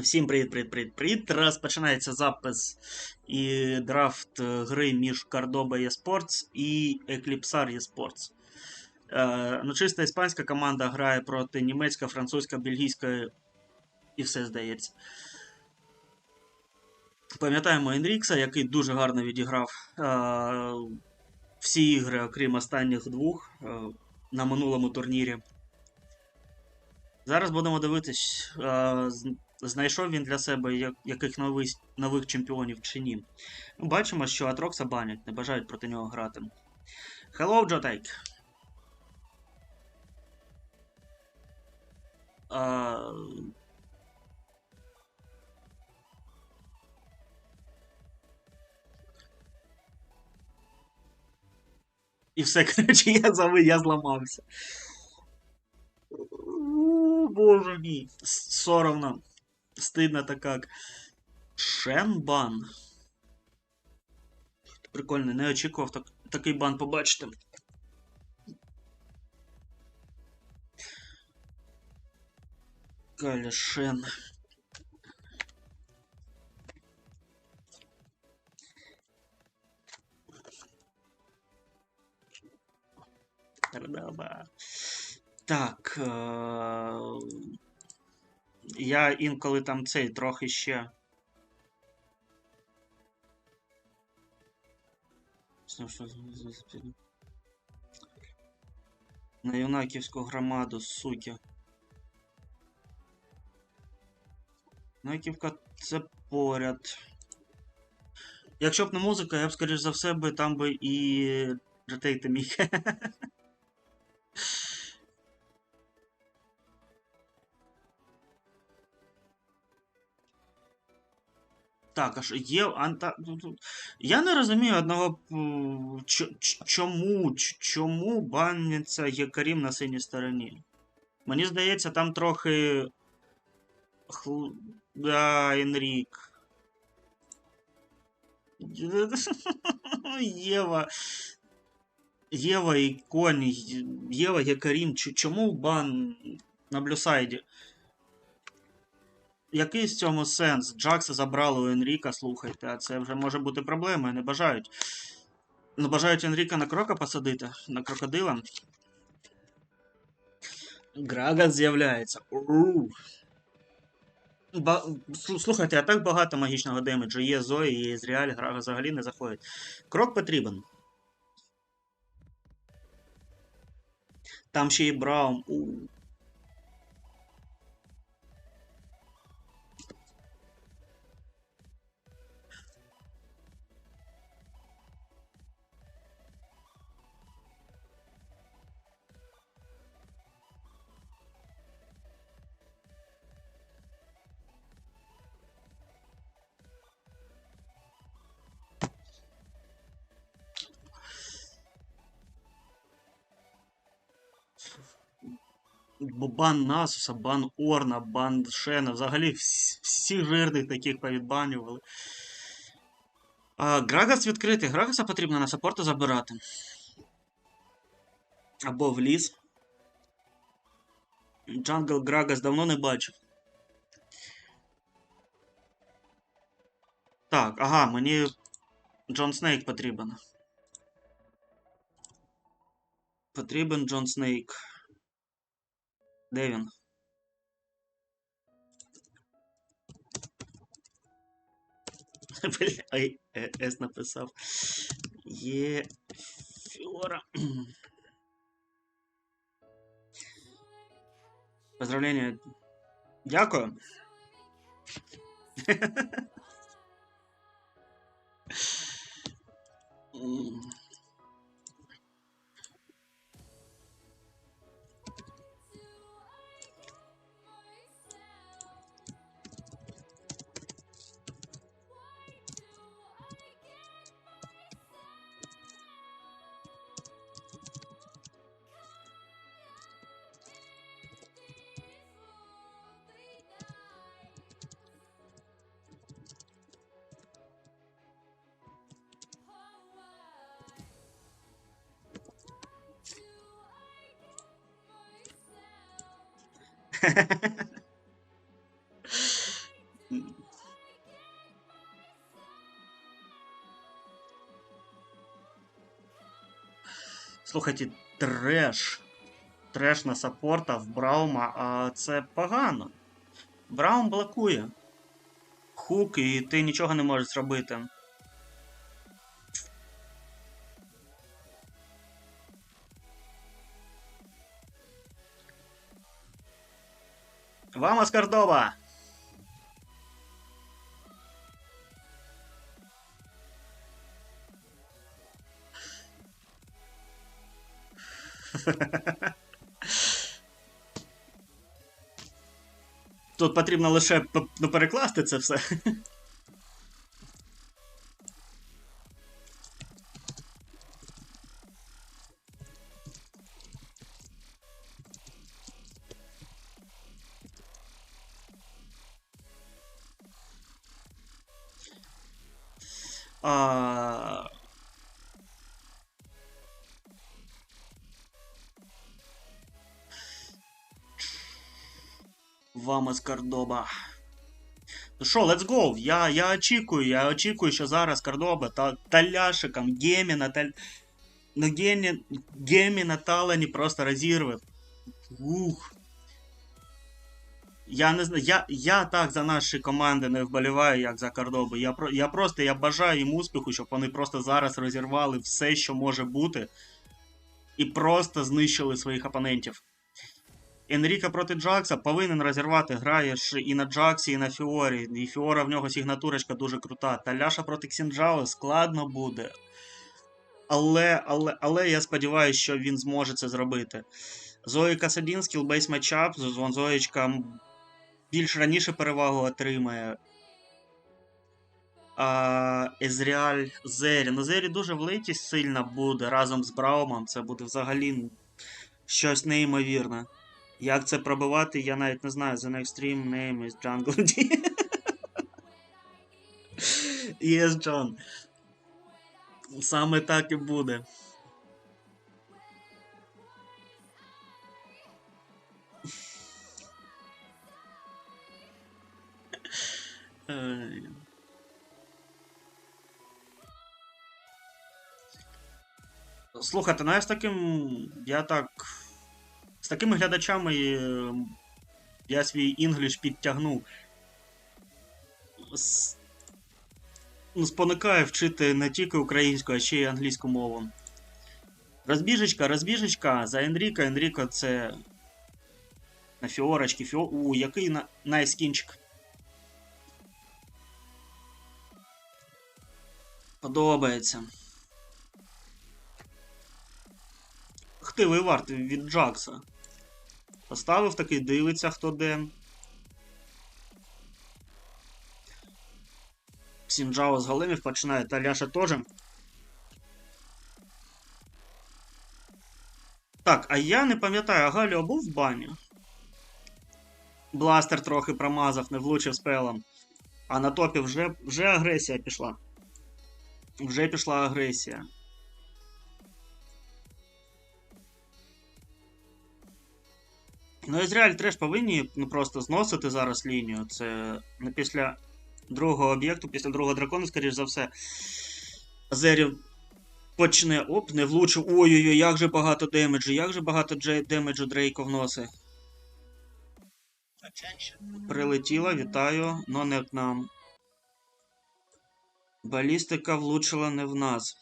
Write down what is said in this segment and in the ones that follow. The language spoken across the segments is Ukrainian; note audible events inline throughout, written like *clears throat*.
Всім привіт, привіт, привіт, привіт. Розпочинається запис і драфт е, гри між Cordoba eSports і Eclipsar eSports. Е, ну, чисто іспанська команда грає проти німецька, французька, бельгійська і все здається. Пам'ятаємо Енрікса, який дуже гарно відіграв е, всі ігри, окрім останніх двох е, на минулому турнірі. Зараз будемо дивитись, е, знайшов він для себе я- яких нових, нових чемпіонів чи ні. Ну, Бачимо, що Атрокса банять, не бажають проти нього грати. Hello, Jotake. І все, *laughs* коротше, я зави, я зламався. О, Боже мій. Соромно. Стидно-то как. Шенбан. Прикольно, не очікував так, такий бан побачити. Каля Шен. Тардаба. Так. Е... Я інколи там цей трохи ще. На юнаківську громаду, суки. Юнаківка це поряд. Якщо б не музика, я б, скоріш за все, би там би і джетейти міг. *laughs* Так, а що є анта. ну, Я не розумію одного. Чому? Чому баниться Якарім на синій стороні? Мені здається, там трохи. Хл... Да, Енрік. *laughs* Єва. Єва і конь. Єва Якарім. Чому бан на блюсайді? Який з цьому сенс? Джакса забрали у Енріка, слухайте, а це вже може бути проблемою, не бажають. Ну, бажають Енріка на крока посадити, на крокодила. Грагас з'являється. Ба... Слухайте, а так багато магічного демеджу. Є Зої, є Ізріаль, Грага взагалі не заходить. Крок потрібен. Там ще і Браум. У. Бо Бан Насуса, бан Орна, бан Шена, взагалі всі, жирних таких повідбанювали. А, Грагас відкритий. Грагаса потрібно на саппорта забирати. Або в ліс. Джангл Грагас давно не бачив. Так, ага, мені Джон Снейк потрібен. Потрібен Джон Снейк. Де він? *laughs* Ай, е, С написав. Є Фіора. *clears throat* Поздравлення. Дякую. *laughs* М. *laughs* Слухайте, треш. Треш на саппорта в Браума, а це погано. Браум блокує. Хук, і ти нічого не можеш зробити. Вамос Кордова! Тут потрібно лише ну, перекласти це все. Вамос Кордоба. Ну що, let's go. Я, я очікую, я очікую, що зараз Кордоба та Таляшиком, Геміна, Таль... Ну, Гемі... Геміна Талані просто розірве. Ух. Я не знаю, я, я так за наші команди не вболіваю, як за Кордобу. Я, я просто я бажаю їм успіху, щоб вони просто зараз розірвали все, що може бути, і просто знищили своїх опонентів. Енріка проти Джакса повинен розірвати. Граєш і на Джаксі, і на Фіорі. І Фіора в нього сігнатурочка дуже крута. Таляша проти Ксінджао складно буде. Але, але, але я сподіваюся, що він зможе це зробити. Зої Касадін, скілбейс матчап. Зоєчка більш раніше перевагу отримає. А, Езріаль Зері. Ну, Зері дуже влиті сильно буде разом з Браумом. Це буде взагалі щось неймовірне. Як це пробивати, я навіть не знаю. The next stream name is Jungle D. Yes, John. Саме так і буде. Ай. Слухайте, ну таким. Я так. Такими глядачами е, я свій інгліш підтягну. С... Ну, спонукаю вчити не тільки українську, а ще й англійську мову. Розбіжечка, розбіжечка за Енріка. Енріко це. На фіорочки. Фіо... У, який на... найскінчик. Подобається. Хтивий варт від Джакса. Поставив такий, дивиться хто де. Сінджао з големів починає, Таляша теж. Так, а я не пам'ятаю, а Галіо був в бані? Бластер трохи промазав, не влучив спелом. А на топі вже, вже агресія пішла. Вже пішла агресія. Ну, Ізраїль треш повинні ну, просто зносити зараз лінію. Це не після другого об'єкту, після другого дракону, скоріш за все. Азерів почне. Оп, не влучив. Ой-ой-ой, як же багато демеджу, як же багато демеджу Дрейко вносить. Прилетіла, вітаю, но не к нам. Балістика влучила не в нас.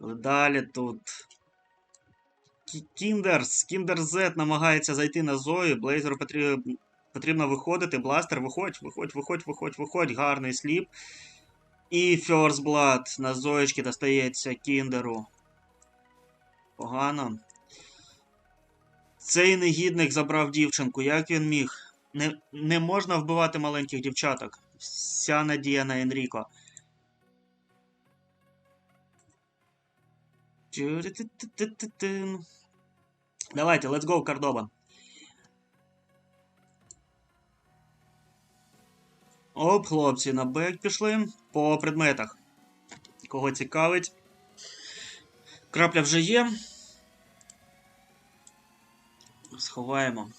Далі тут. Кіндерс, Кіндер Z намагається зайти на Зою. Блейзеру потрібно, виходити. Бластер, виходь, виходь, виходь, виходь, виходь. Гарний сліп. І First Blood на Зоєчки достається Кіндеру. Погано. Цей негідник забрав дівчинку. Як він міг? Не, не можна вбивати маленьких дівчаток. Вся надія на Енріко. Тю-ри-ти-ти-ти-ти-тин. Давайте, let's go, Кордоба. Оп, хлопці, на бек пішли по предметах. Кого цікавить? Крапля вже є. Сховаємо.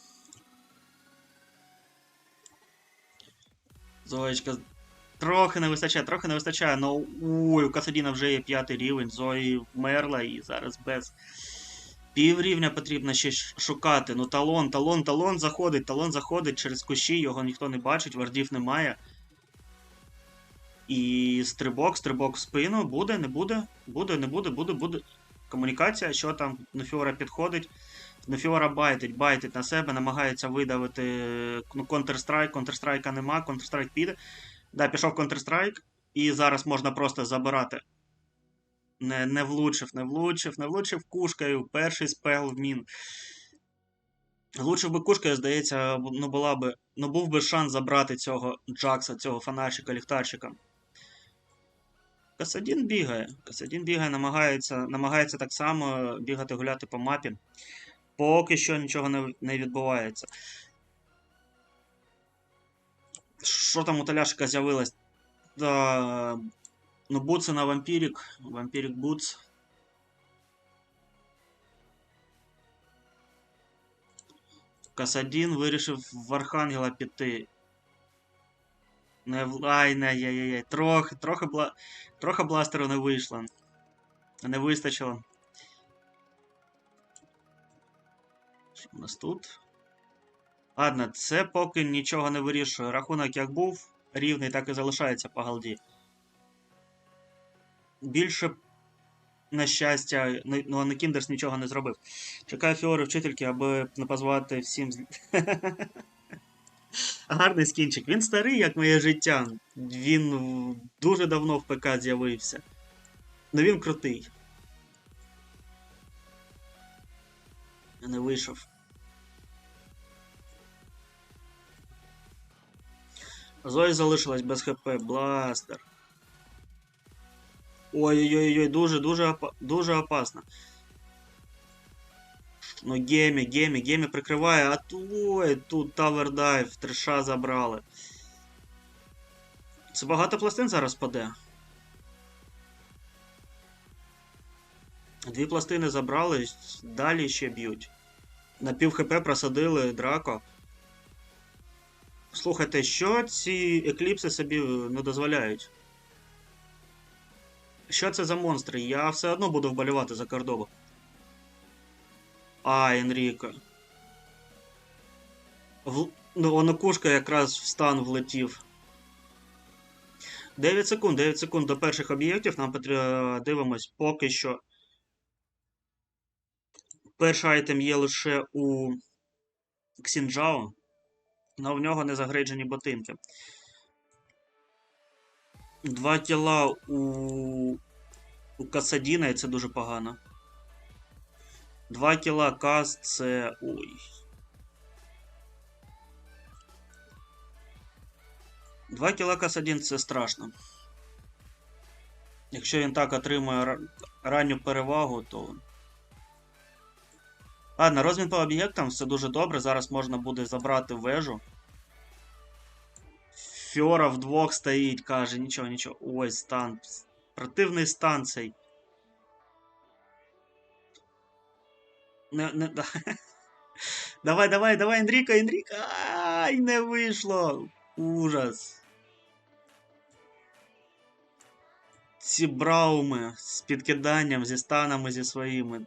Зоєчка. Трохи не вистачає, трохи не вистачає, ой, у Касадіна вже є п'ятий рівень, Зої вмерла і зараз без піврівня потрібно ще шукати. Ну талон, талон, талон заходить, талон заходить через кущі, його ніхто не бачить, вардів немає. І стрибок, стрибок в спину. Буде, не буде, буде, не буде, буде, буде. Комунікація, що там Нуфіора підходить. Нуфіора байтить, байтить на себе, намагається видавити ну, Counter-Strike, Counter-Strike нема, Counter-Strike піде. Да, пішов Counter-Strike, і зараз можна просто забирати. Не, не влучив, не влучив, не влучив кушкою. Перший спел в мін. Влучив би кушкою, здається, ну, була би, ну, був би шанс забрати цього Джакса, цього фонарчика, ліхтарчика. Касадін бігає. Касадін бігає, намагається, намагається так само бігати, гуляти по мапі. Поки що нічого не, не відбувається. Що там у Таляшика з'явилось? Ну, буци на вампірік. Вампірік буц. Касадін вирішив в Архангела піти. Не в... Ай, не, яй яй яй Трохи, трохи, бла... трохи бластеру не вийшло. Не вистачило. Що у нас тут? Ладно, це поки нічого не вирішує. Рахунок як був, рівний, так і залишається по галді. Більше, на щастя, ну, не Кіндерс нічого не зробив. Чекаю Фіори вчительки, аби не позвати всім. *laughs* Гарний скінчик. Він старий, як моє життя. Він дуже давно в ПК з'явився. Ну він крутий. Я Не вийшов. Зої залишилась без ХП, бластер. Ой-ой-ой, дуже, дуже, опа- дуже опасно. Ну, Гемі, Гемі, Гемі прикриває, а той, тут Tower Dive, треша забрали. Це багато пластин зараз паде. Дві пластини забрали, далі ще б'ють. На пів хп просадили Драко. Слухайте, що ці екліпси собі не дозволяють? Що це за монстри? Я все одно буду вболівати за Кордобу. А, Енріко. В... Ну, онокушка якраз в стан влетів. 9 секунд, 9 секунд до перших об'єктів. Нам потрібно дивимось поки що. Перший айтем є лише у Ксінджао, але в нього не загрейджені ботинки. Два тіла у, у Касадіна, і це дуже погано. Два кіла Каз це. Ой. Два кіла Касадін це страшно. Якщо він так отримує ранню перевагу, то. Ладно, розмін по об'єктам все дуже добре. Зараз можна буде забрати вежу. Фьора вдвох стоїть, каже, нічого, нічого. Ой, стан. Противний стан цей. Не, не, да. *laughs* Давай, давай, давай, Енріко, Енріко. Ай, не вийшло. Ужас. Ці брауми з підкиданням, зі станами, зі своїми.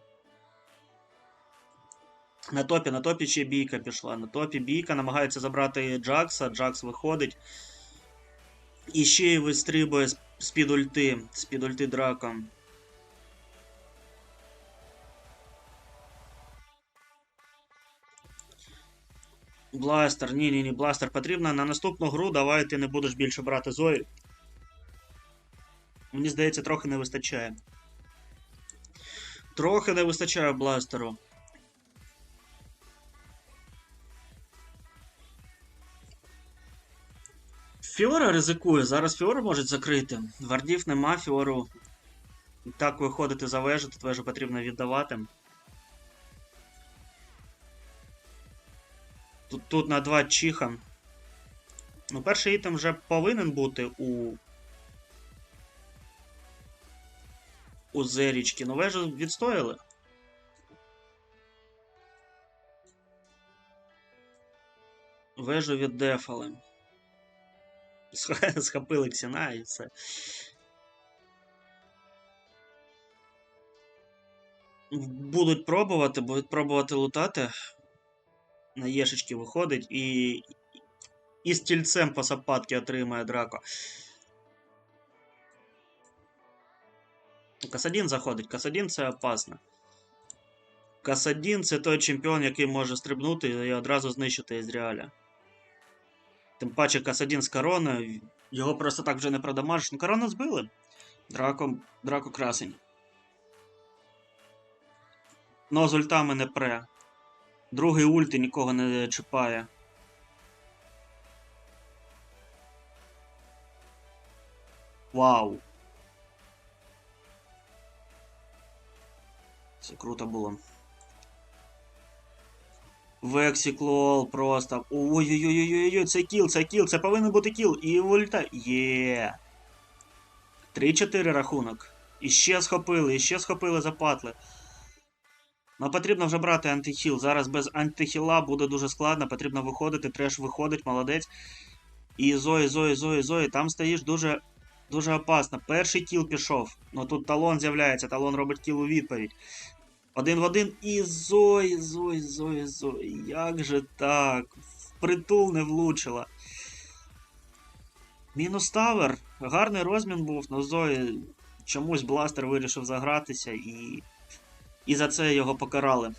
На топі, на топі ще бійка пішла. На топі бійка намагається забрати Джакса. Джакс виходить. І ще й вистрибує з-під ульти. З-під ульти драка. Бластер, ні, ні, ні, бластер потрібно. На наступну гру давай ти не будеш більше брати Зої. Мені здається, трохи не вистачає. Трохи не вистачає бластеру. Фіора ризикує. Зараз Фіору можуть закрити. Вардів нема, Фіору. Так виходити за вежу, тут вежу потрібно віддавати. Тут, тут на два Чіха. Ну, перший ітем вже повинен бути у. У Зерічки. Ну, вежу відстояли. Вежу віддефали. Сх- *laughs* Схопили ксіна і все. Будуть пробувати, будуть пробувати лутати. На єшечки виходить і. І стільцем по сапатки отримає драко. Касадін заходить. Касадін це опасно. Касадін це той чемпіон, який може стрибнути і одразу знищити Ізріаля. Тим паче Касадін з короною, його просто так вже не продамажиш. Ну, корону збили. Драко, Драко красень. Но з ультами не пре. Другий ульти нікого не чіпає. Вау. Це круто було. Вексіклол просто. Ой-ой-ой-ой-ой, це кіл, це кіл, це повинен бути кіл. І ульта. Є. 3-4 рахунок. І ще схопили, і ще схопили запатли. Ну, потрібно вже брати антихіл. Зараз без антихіла буде дуже складно. Потрібно виходити. Треш виходить, молодець. І Зої, Зої, Зої, Зої. Там стоїш дуже дуже опасно. Перший кіл пішов. Ну тут талон з'являється, талон робить кіл у відповідь. Один в один. І Зої, Зої, Зої, Зої. Як же так? Впритул не влучила. Мінус тавер. Гарний розмін був, но Зої чомусь бластер вирішив загратися і. І за це його покарали.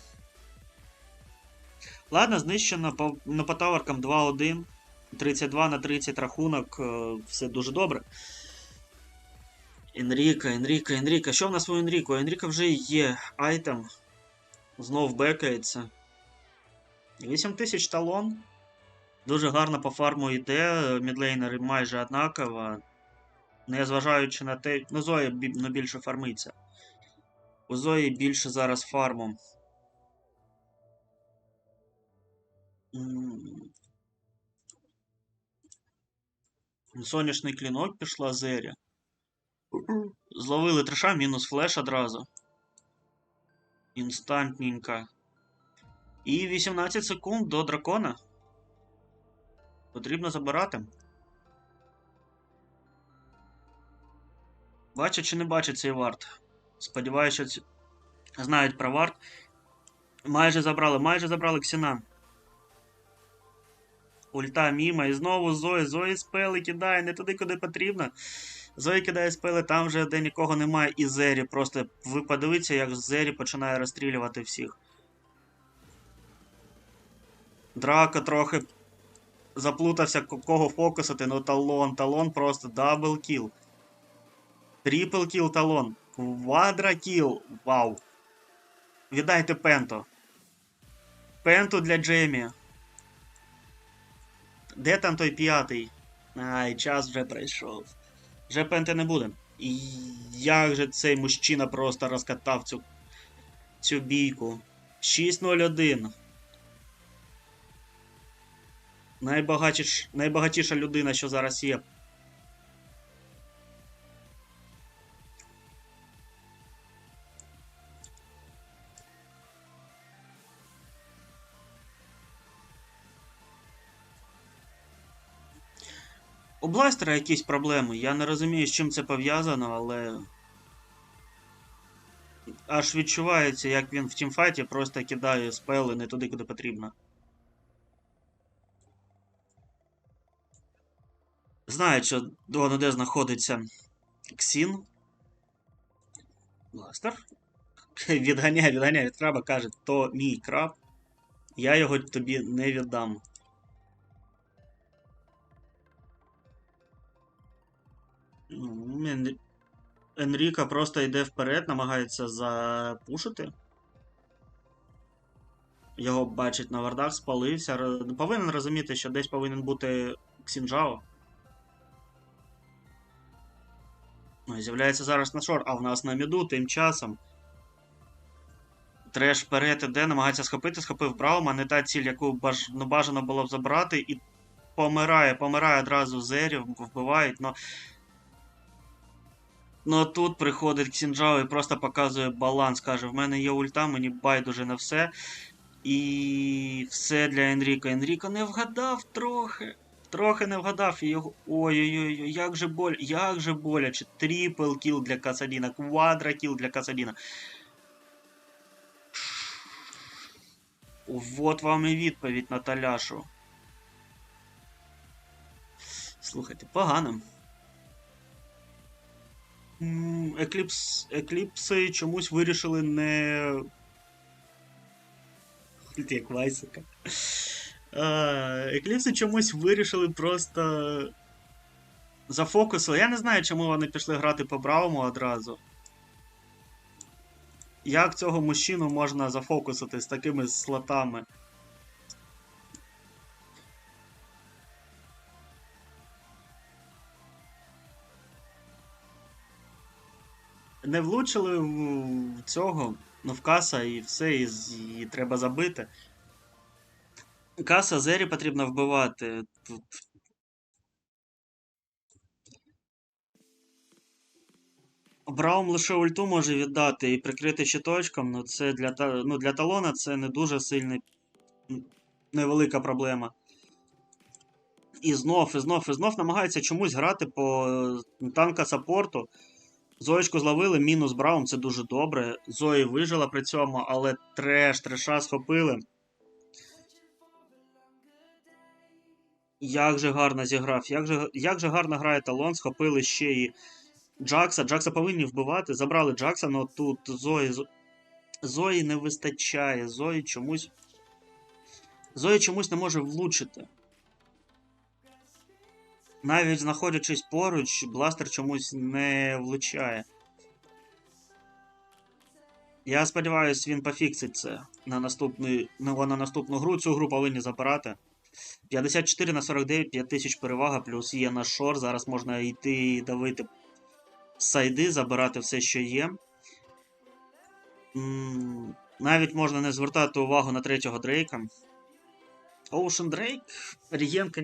Ладно, знищено по, по таверкам 2-1. 32 на 30 рахунок. е, Все дуже добре. Енріка, Енріка, Енріка. Що в нас у Енріку? Енріка вже є айтем. Знов бекається. 8000 талон. Дуже гарно по фарму йде. Мідлейнери майже однаково. Незважаючи на те. Ну, Зоя ну, більше фармиться. У Зої більше зараз фарму. М. Сонячний клінок пішла Зері. Зловили треша, мінус флеш одразу. Інстантненько. І 18 секунд до дракона. Потрібно забирати. Бачить чи не бачить цей варт? Сподіваюся, що знають про варт. Майже забрали, майже забрали Ксіна. Ульта міма. І знову Зої. Зої спели кидає не туди, куди потрібно. Зої кидає спели там же, де нікого немає, і Зері. Просто ви подивіться, як Зері починає розстрілювати всіх. Драка трохи заплутався, кого фокусити, ну талон. Талон просто дабл кіл. Трипл кіл талон. Квадра кіл. Вау. Віддайте пенто. Пенту для Джемі. Де там той п'ятий? Ай, час вже пройшов. Вже Пенте не буде. І як же цей мужчина просто розкатав цю, цю бійку. 6-0-1. Найбагатіш, найбагатіша людина, що зараз є. Бластера якісь проблеми. Я не розумію, з чим це пов'язано, але. Аж відчувається, як він в тімфайті просто кидає спели не туди, куди потрібно. Знають, що воно де знаходиться Ксін. Бластер. Відганяє, відганяє від краба, каже, то мій краб. Я його тобі не віддам. Енріка просто йде вперед, намагається запушити. Його бачить на вардах, спалився. Повинен розуміти, що десь повинен бути Ксінджао. Ну, з'являється зараз на шор, а в нас на міду тим часом. Треш вперед іде, намагається схопити, схопив Браума, не та ціль, яку баж... ну, бажано було б забрати, і помирає, помирає одразу Зерів, вбивають, но. Ну тут приходить Ксінджао і просто показує баланс. Каже, в мене є ульта, мені байдуже на все. І все для Енріка. Енріка не вгадав трохи. трохи не вгадав і його. Ой-ой-ой, як же боль, як же боляче. Трипл кіл для Касадіна, квадра кіл для Касадіна. Вот вам і відповідь на Таляшу. Слухайте, погано. Екліпс, екліпси чомусь вирішили не. *laughs* Як Вайсика. Екліпси чомусь вирішили просто. Зафокусили. Я не знаю, чому вони пішли грати по Брауму одразу. Як цього мужчину можна зафокусити з такими слотами? Не влучили в цього, ну в каса і все, і, і треба забити. Каса Зері потрібно вбивати. Тут. Браум лише ульту може віддати і прикрити щиточком, ну це для, ну, для талона це не дуже сильний, невелика проблема. І знов, і знов, і знов намагається чомусь грати по танка саппорту. Зоєчку зловили, мінус Браум, це дуже добре. Зої вижила при цьому, але треш, треша схопили. Як же гарно зіграв, як же, як же гарно грає талон, схопили ще і Джакса. Джакса повинні вбивати. Забрали Джакса, але тут Зої. Зої не вистачає. Зої чомусь. Зої чомусь не може влучити. Навіть знаходячись поруч, бластер чомусь не влучає. Я сподіваюся, він пофіксить це на, наступний, на, на наступну гру. Цю гру повинні забирати. 54 на 49, 5000 перевага, плюс є наш шор. Зараз можна йти і давити сайди, забирати все, що є. Навіть можна не звертати увагу на третього Дрейка. Ocean Дрейк, Рігенка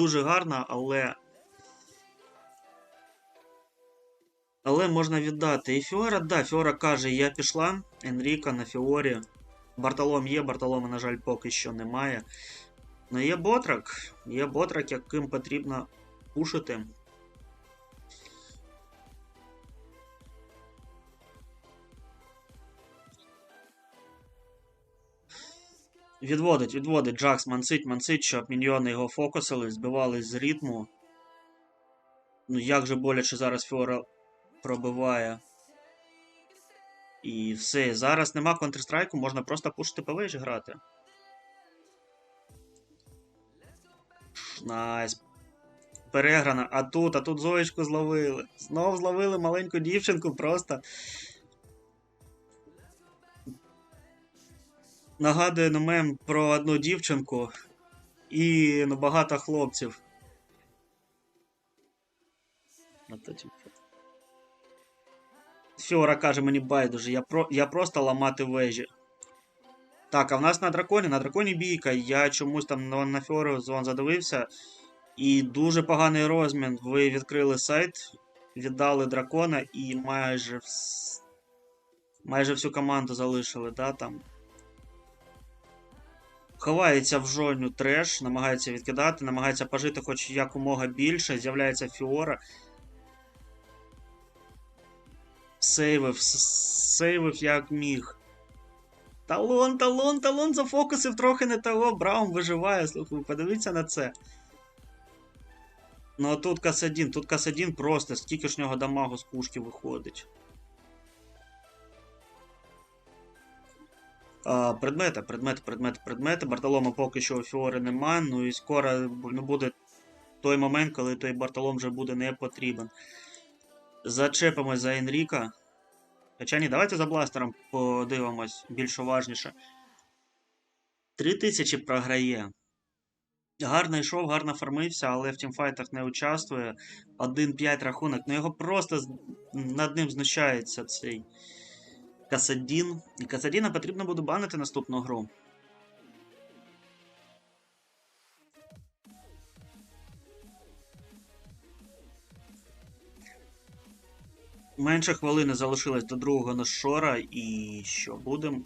дуже гарна, але. Але можна віддати. І Фіора, да, Фіора каже, я пішла. Енріка на Фіорі. Бартолом є, Бартолома, на жаль, поки що немає. Ну є Ботрак. Є Ботрак, яким потрібно пушити. Відводить, відводить. Джакс мансить, мансить, щоб міньйони його фокусили, збивались з ритму. Ну як же боляче зараз Фіора пробиває. І все. Зараз нема Counter-Strike, можна просто пушити по вежі грати. Найс. Переграна. А тут, а тут Зоєчку зловили. Знов зловили маленьку дівчинку просто. Нагадує на мем про одну дівчинку і ну, багато хлопців. Типу. Фіора каже мені байдуже, я, про... я просто ламати вежі. Так, а в нас на драконі, на драконі бійка. Я чомусь там на, Фіору зон задивився. І дуже поганий розмін. Ви відкрили сайт, віддали дракона і майже вс... майже всю команду залишили, да, там. Ховається в жоню треш, намагається відкидати, намагається пожити хоч якомога більше. З'являється Фіора. Сейвив, сейвив як міг. Талон, талон, талон зафокусив трохи не того. Браун виживає. Слухай, подивіться на це. Ну а тут Касадін, тут Касадін просто, скільки ж нього дамагу з пушки виходить. Предмети, предмети, предмети, предмети. Бартолома поки що у Фіори нема. Ну і скоро ну, буде той момент, коли той Бартолом вже буде не потрібен. Зачепимось за Енріка. Хоча ні, давайте за бластером подивимось більш уважніше. 3000 програє. Гарно йшов, гарно фармився, але в тімфайтах не участвує. 1-5 рахунок. Ну його просто над ним знущається цей Касадін. І Касадіна потрібно буде банити наступну гру. Менше хвилини залишилось до другого нашора, і що будемо?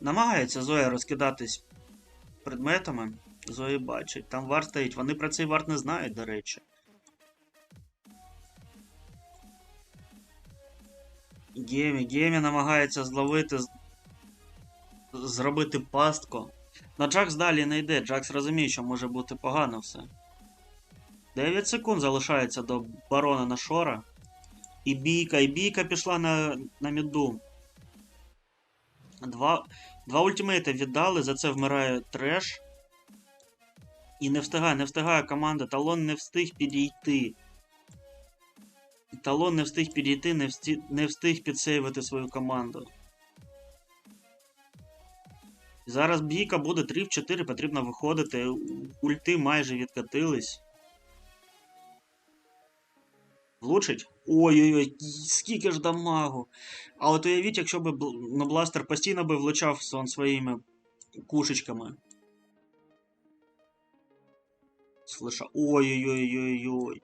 Намагається Зоя розкидатись предметами. Зої бачить. Там варт стоїть. Вони про цей варт не знають, до речі. Гемі. Гемі намагається зловити. Зробити пастку. Но Джакс далі не йде. Джакс розуміє, що може бути погано все. 9 секунд залишається до барона на Шора. І бійка, і бійка пішла на, на міду. Два, два ультимейти віддали, за це вмирає треш. І не встигає, не встигає команда. Талон не встиг підійти. Талон не встиг підійти, не встиг, не встиг підсейвити свою команду. Зараз бійка буде 3 в 4, потрібно виходити. Ульти майже відкатились. Влучить? Ой-ой-ой, скільки ж дамагу. А от уявіть, якщо б на бластер постійно би влучав сон своїми кушечками. З. Ой-ой-ой-ой-ой.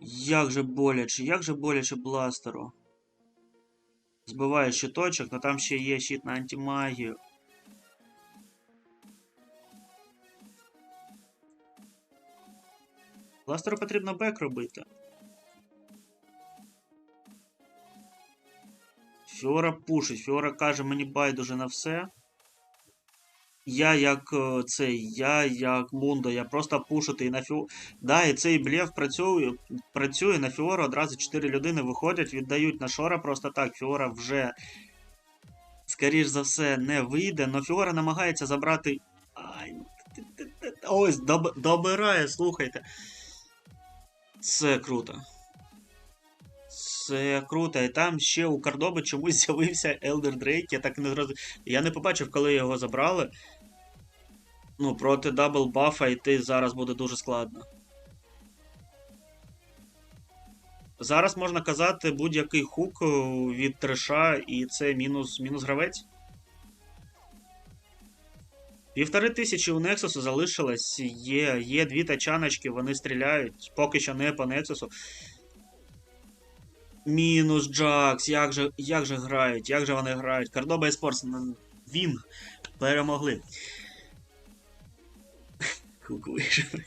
Як же боляче, як же боляче бластеру. Збиває щиточок, але там ще є щит на антимагію. Бластеру потрібно бек робити. Фіора пушить. Фіора каже, мені байдуже на все. Я як е, цей, я як Мундо, я просто пушити і на Фіо. Да, і цей блєв працює, працює на Фіору, одразу 4 людини виходять, віддають на Шора просто так. Фіора вже, скоріш за все, не вийде, но Фіора намагається забрати. Ай, ось, доб... добирає, слухайте. Це круто. Це круто. І там ще у Кардоби чомусь з'явився Елдер Дрейк. Я так не зрозумів. Я не побачив, коли його забрали. Ну, проти дабл бафа йти зараз буде дуже складно. Зараз можна казати будь-який хук е, від треша, і це мінус, мінус гравець. Півтори тисячі у Нексусу залишилось. Є, є дві тачаночки, вони стріляють. Поки що не по Нексусу. Мінус Джакс, як же, як же грають, як же вони грають. Кордоба і Спортс, він перемогли. Вийшов.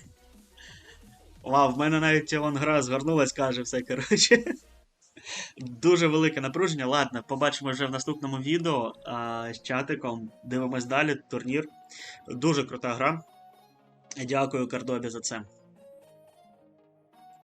Вау, в мене навіть вон гра згорнулась, каже все, коротше. Дуже велике напруження. Ладно, побачимо вже в наступному відео а, з чатиком. Дивимось далі, турнір. Дуже крута гра. Дякую Кардобі за це.